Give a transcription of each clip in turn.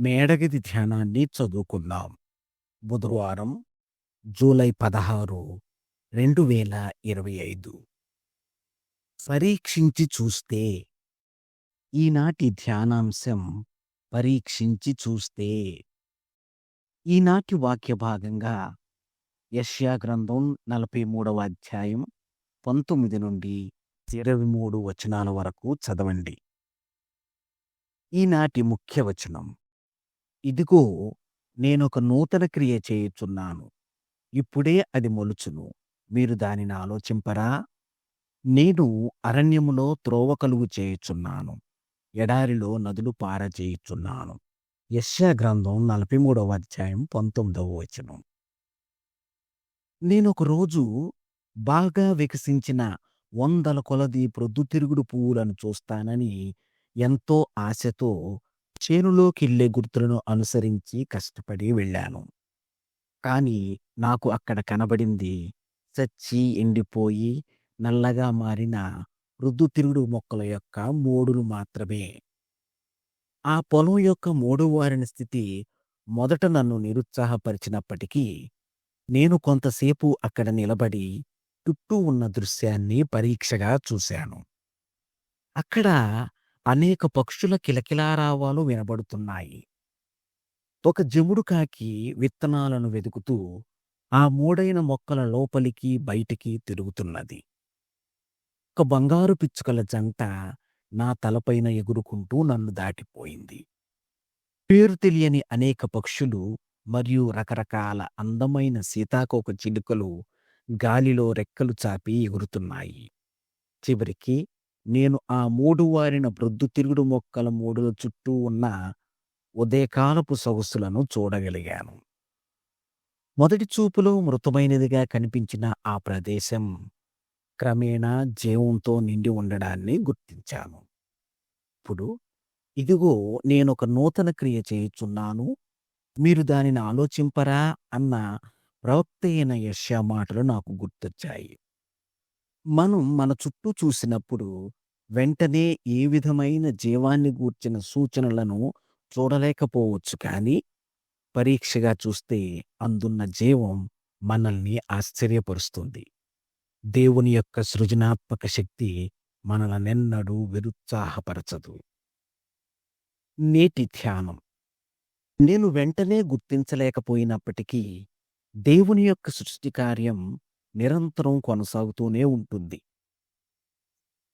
మేడగది ధ్యానాన్ని చదువుకుందాం. బుధవారం జూలై పదహారు రెండు వేల ఇరవై ఐదు. పరీక్షించి చూస్తే ఈనాటి ధ్యానాంశం పరీక్షించి చూస్తే ఈనాటి వాక్య భాగంగా యష్యా గ్రంథం నలభై మూడవ అధ్యాయం పంతొమ్మిది నుండి ఇరవై మూడు వచనాల వరకు చదవండి. ఈనాటి ముఖ్య వచనం ఇదిగో నేనొక నూతన క్రియ చేయుచున్నాను. ఇప్పుడే అది మొలుచును. మీరు దానిని ఆలోచింపరా? నేను అరణ్యములో త్రోవ కలుగు చేయుచున్నాను. ఎడారిలో నదులు పారచేయుచున్నాను యశ్యా గ్రంథం నలభై మూడవ అధ్యాయం పంతొమ్మిదవ వచనం. నేనొక రోజు బాగా వికసించిన వందల కొలది ప్రొద్దుతిరుగుడు పువ్వులను చూస్తానని ఎంతో ఆశతో చేనులోకెళ్ళే గుర్తులను అనుసరించి కష్టపడి వెళ్ళాను. కాని నాకు అక్కడ కనబడింది చచ్చి ఎండిపోయి నల్లగా మారిన రుద్దుతిరుగుడు మొక్కల యొక్క మోడులు మాత్రమే. ఆ పొలం యొక్క మోడువారిన స్థితి మొదట నన్ను నిరుత్సాహపరిచినప్పటికీ నేను కొంతసేపు అక్కడ నిలబడి చుట్టూ ఉన్న దృశ్యాన్ని పరీక్షగా చూశాను. అక్కడ అనేక పక్షుల కిలకిలారావాలు వినబడుతున్నాయి. ఒక జముడు కాకి విత్తనాలను వెతుకుతూ ఆ మూడైన మొక్కల లోపలికి బయటికి తిరుగుతున్నది. ఒక బంగారు పిచ్చుకల జంట నా తలపైన ఎగురుకుంటూ నన్ను దాటిపోయింది. పేరు తెలియని అనేక పక్షులు మరియు రకరకాల అందమైన సీతాకోక చిలుకలు గాలిలో రెక్కలు చాపి ఎగురుతున్నాయి. చివరికి నేను ఆ మూడు వారిన ప్రొద్దు తిరుగుడు మొక్కల మూడుల చుట్టూ ఉన్న ఉదయకాలపు సొగసులను చూడగలిగాను. మొదటి చూపులో మృతమైనదిగా కనిపించిన ఆ ప్రదేశం క్రమేణా జీవంతో నిండి ఉండడాన్ని గుర్తించాను. ఇప్పుడు ఇదిగో నేనొక నూతన క్రియ చేయుచున్నాను. మీరు దానిని ఆలోచింపరా అన్న ప్రవక్త అయిన యష్యా మాటలు నాకు గుర్తొచ్చాయి. మనం మన చుట్టూ చూసినప్పుడు వెంటనే ఏ విధమైన జీవాన్ని గూర్చిన సూచనలను చూడలేకపోవచ్చు. కానీ పరీక్షగా చూస్తే అందున్న జీవం మనల్ని ఆశ్చర్యపరుస్తుంది. దేవుని యొక్క సృజనాత్మక శక్తి మనలనెన్నడూ విరుత్సాహపరచదు. నేటి ధ్యానం. నేను వెంటనే గుర్తించలేకపోయినప్పటికీ దేవుని యొక్క సృష్టి కార్యం నిరంతరం కొనసాగుతూనే ఉంటుంది.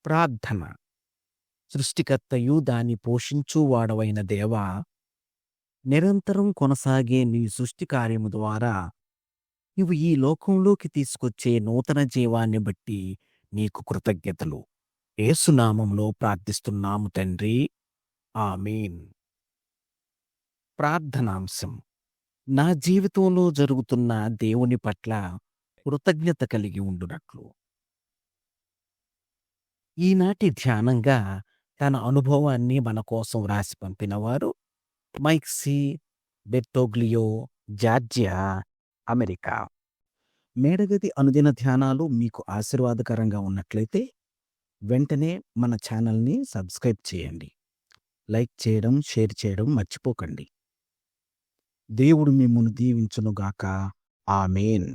ప్రార్థన. సృష్టికర్తయు దాన్ని పోషించువాడవైన దేవా నిరంతరం కొనసాగే నీ సృష్టి కార్యము ద్వారా నువ్వు ఈ లోకంలోకి తీసుకొచ్చే నూతన జీవాన్ని బట్టి నీకు కృతజ్ఞతలు. ఏసునామంలో ప్రార్థిస్తున్నాము తండ్రి. ఆమీన్. ప్రార్థనాంశం. నా జీవితంలో జరుగుతున్న దేవుని పట్ల కృతజ్ఞత కలిగి ఉండునట్లు. ఈనాటి ధ్యానంగా తన అనుభవాన్ని మన కోసం రాసి పంపినవారు మైక్సీ బెర్టోగ్లియో జార్జియా అమెరికా. మేడగది అనుదిన ధ్యానాలు మీకు ఆశీర్వాదకరంగా ఉన్నట్లయితే వెంటనే మన ఛానల్ని సబ్స్క్రైబ్ చేయండి. లైక్ చేయడం షేర్ చేయడం మర్చిపోకండి. దేవుడు మిమ్మల్ని దీవించునుగాక. ఆమెన్.